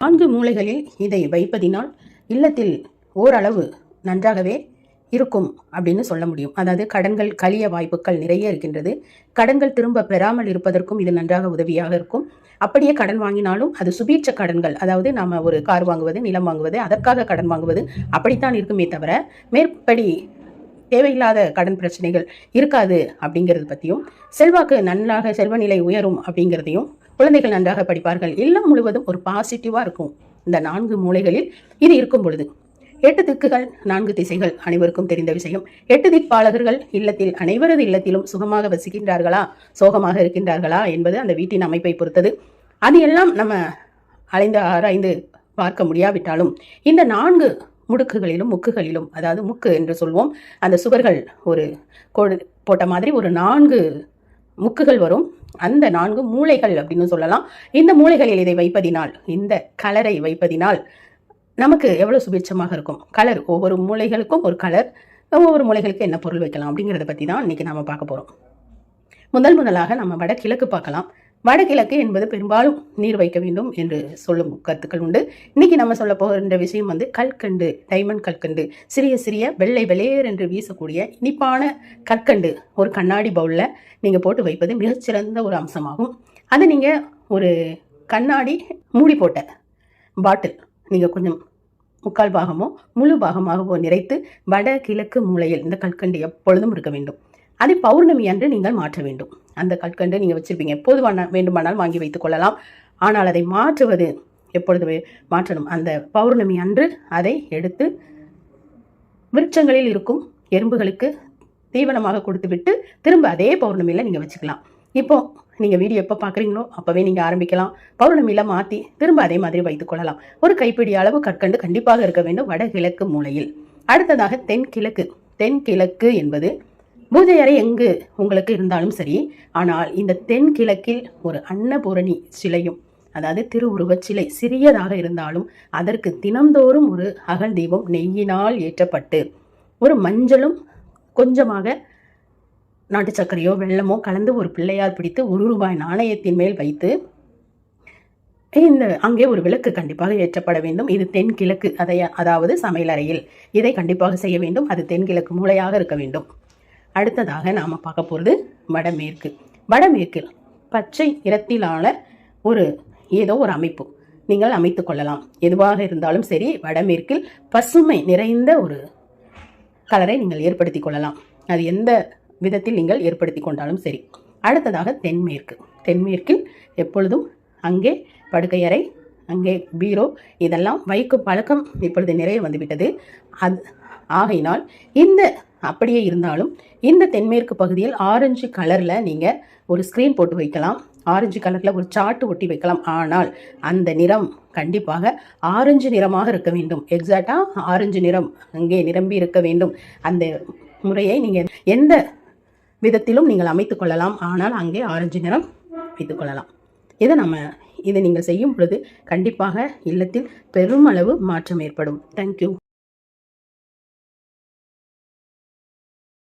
நான்கு மூலைகளில் இதை வைப்பதினால் இல்லத்தில் ஓரளவு நன்றாகவே இருக்கும் அப்படின்னு சொல்ல முடியும். அதாவது கடன்கள் கழிய வாய்ப்புகள் நிறைய இருக்கின்றது. கடன்கள் திரும்ப பெறாமல் இருப்பதற்கும் இது நன்றாக உதவியாக இருக்கும். அப்படியே கடன் வாங்கினாலும் அது சுபீட்ச கடன்கள். அதாவது நாம் ஒரு கார் வாங்குவது நிலம் வாங்குவது அதற்காக கடன் வாங்குவது அப்படித்தான் இருக்குமே தவிர மேற்படி தேவையில்லாத கடன் பிரச்சனைகள் இருக்காது அப்படிங்கிறது பற்றியும் செல்வாக்கு நன்றாக செல்வநிலை உயரும் அப்படிங்கிறதையும் குழந்தைகள் நன்றாக படிப்பார்கள் இல்லம் முழுவதும் ஒரு பாசிட்டிவாக இருக்கும். இந்த நான்கு மூலைகளில் இது இருக்கும் பொழுது எட்டு திக்குகள் நான்கு திசைகள் அனைவருக்கும் தெரிந்த விஷயம். எட்டு திக்பாலகர்கள் இல்லத்தில் அனைவரது இல்லத்திலும் சுகமாக வசிக்கின்றார்களா? சோகமாக இருக்கின்றார்களா? என்பது அந்த வீட்டின் அமைப்பை பொறுத்தது. அது எல்லாம் நம்ம அலைந்து ஆராய்ந்து பார்க்க முடியாவிட்டாலும் இந்த நான்கு முடுக்குகளிலும் முக்குகளிலும் அதாவது முக்கு என்று சொல்வோம். அந்த சுவர்கள் ஒரு கோடு போட்ட மாதிரி ஒரு நான்கு முக்குகள் வரும். அந்த நான்கு மூளைகள் அப்படின்னு சொல்லலாம். இந்த மூளைகளில் இதை வைப்பதினால் இந்த கலரை வைப்பதினால் நமக்கு எவ்வளோ சுபிட்சமாக இருக்கும்? கலர். ஒவ்வொரு மூளைகளுக்கும் ஒரு கலர். ஒவ்வொரு மூளைகளுக்கு என்ன பொருள் வைக்கலாம் அப்படிங்கிறத பற்றி தான் இன்றைக்கி நாம் பார்க்க போகிறோம் முதல் முதலாக நம்ம வடகிழக்கு பார்க்கலாம். வடகிழக்கு என்பது பெரும்பாலும் நீர் வைக்க வேண்டும் என்று சொல்லும் கருத்துக்கள் உண்டு. இன்னைக்கு நம்ம சொல்ல போகின்ற விஷயம் வந்து கல்கண்டு டைமண்ட் கல்கண்டு சிறிய சிறிய வெள்ளை வெளேர் என்று வீசக்கூடிய இனிப்பான கற்கண்டு ஒரு கண்ணாடி பவுலில் நீங்கள் போட்டு வைப்பது மிகச்சிறந்த ஒரு அம்சமாகும். அது நீங்கள் ஒரு கண்ணாடி மூடி போட்ட பாட்டில் நீங்கள் கொஞ்சம் முக்கால் பாகமோ முழு பாகமாகவோ நிறைத்து வட கிழக்கு மூலையில் இந்த கல்கண்டு எப்பொழுதும் இருக்க வேண்டும். அதை பௌர்ணமி அன்று நீங்கள் மாற்ற வேண்டும். அந்த கற்கண்டு நீங்கள் வச்சுருப்பீங்க. எப்போது வேண்டுமானாலும் வாங்கி வைத்துக் கொள்ளலாம். ஆனால் அதை மாற்றுவது எப்பொழுது மாற்றணும். அந்த பௌர்ணமி அன்று அதை எடுத்து விருட்சங்களில் இருக்கும் எறும்புகளுக்கு தீவனமாக கொடுத்துவிட்டு திரும்ப அதே பௌர்ணமியில் நீங்கள் வச்சுக்கலாம். இப்போது நீங்கள் வீடியோ எப்போ பார்க்குறீங்களோ அப்போவே நீங்கள் ஆரம்பிக்கலாம். பௌர்ணமியில் மாற்றி திரும்ப அதே மாதிரி வைத்துக் கொள்ளலாம். ஒரு கைப்பிடி அளவு கற்கண்டு கண்டிப்பாக இருக்க வேண்டும் வடகிழக்கு மூலையில். அடுத்ததாக தென்கிழக்கு. தென்கிழக்கு என்பது பூஜை அறை எங்கு உங்களுக்கு இருந்தாலும் சரி ஆனால் இந்த தென்கிழக்கில் ஒரு அன்னபூரணி சிலையும் அதாவது திருவுருவச் சிலை சிறியதாக இருந்தாலும் அதற்கு தினந்தோறும் ஒரு அகல் தீபம் நெய்யினால் ஏற்றப்பட்டு ஒரு மஞ்சளும் கொஞ்சமாக நாட்டு சர்க்கரையோ வெள்ளமோ கலந்து ஒரு பிள்ளையார் பிடித்து ஒரு ரூபாய் நாணயத்தின் மேல் வைத்து இந்த அங்கே ஒரு விளக்கு கண்டிப்பாக ஏற்றப்பட வேண்டும். இது தென்கிழக்கு அதை அதாவது சமையலறையில் இதை கண்டிப்பாக செய்ய வேண்டும். அது தென்கிழக்கு மூளையாக இருக்க வேண்டும். அடுத்ததாக நாம் பார்க்க போகிறது வடமேற்கு. வடமேற்கில் பச்சை நிறத்திலான ஒரு ஏதோ ஒரு அமைப்பு. நீங்கள் அமைத்து கொள்ளலாம். எதுவாக இருந்தாலும் சரி வடமேற்கில் பசுமை நிறைந்த ஒரு கலரை நீங்கள் ஏற்படுத்தி கொள்ளலாம். அது எந்த விதத்தில் நீங்கள் ஏற்படுத்தி கொண்டாலும் சரி. அடுத்ததாக தென்மேற்கு. தென்மேற்கில் எப்பொழுதும் அங்கே படுக்கையறை அங்கே பீரோ இதெல்லாம் வைக்கும் பழக்கம் இப்பொழுது நிறைய வந்துவிட்டது. அது ஆகையினால் இந்த அப்படியே இருந்தாலும் இந்த தென்மேற்கு பகுதியில் ஆரஞ்சு கலரில் நீங்கள் ஒரு ஸ்க்ரீன் போட்டு வைக்கலாம். ஆரஞ்சு கலரில் ஒரு சாட்டு ஒட்டி வைக்கலாம். ஆனால் அந்த நிறம் கண்டிப்பாக ஆரஞ்சு நிறமாக இருக்க வேண்டும். எக்ஸாக்டாக ஆரஞ்சு நிறம் அங்கே நிரம்பி இருக்க வேண்டும். அந்த முறையை நீங்கள் எந்த விதத்திலும் நீங்கள் அமைத்து கொள்ளலாம். ஆனால் அங்கே ஆரஞ்சு நிறம் வைத்து கொள்ளலாம். இதை நம்ம இதை நீங்கள் செய்யும் பொழுது கண்டிப்பாக இல்லத்தில் பெருமளவு மாற்றம் ஏற்படும். தேங்க்யூ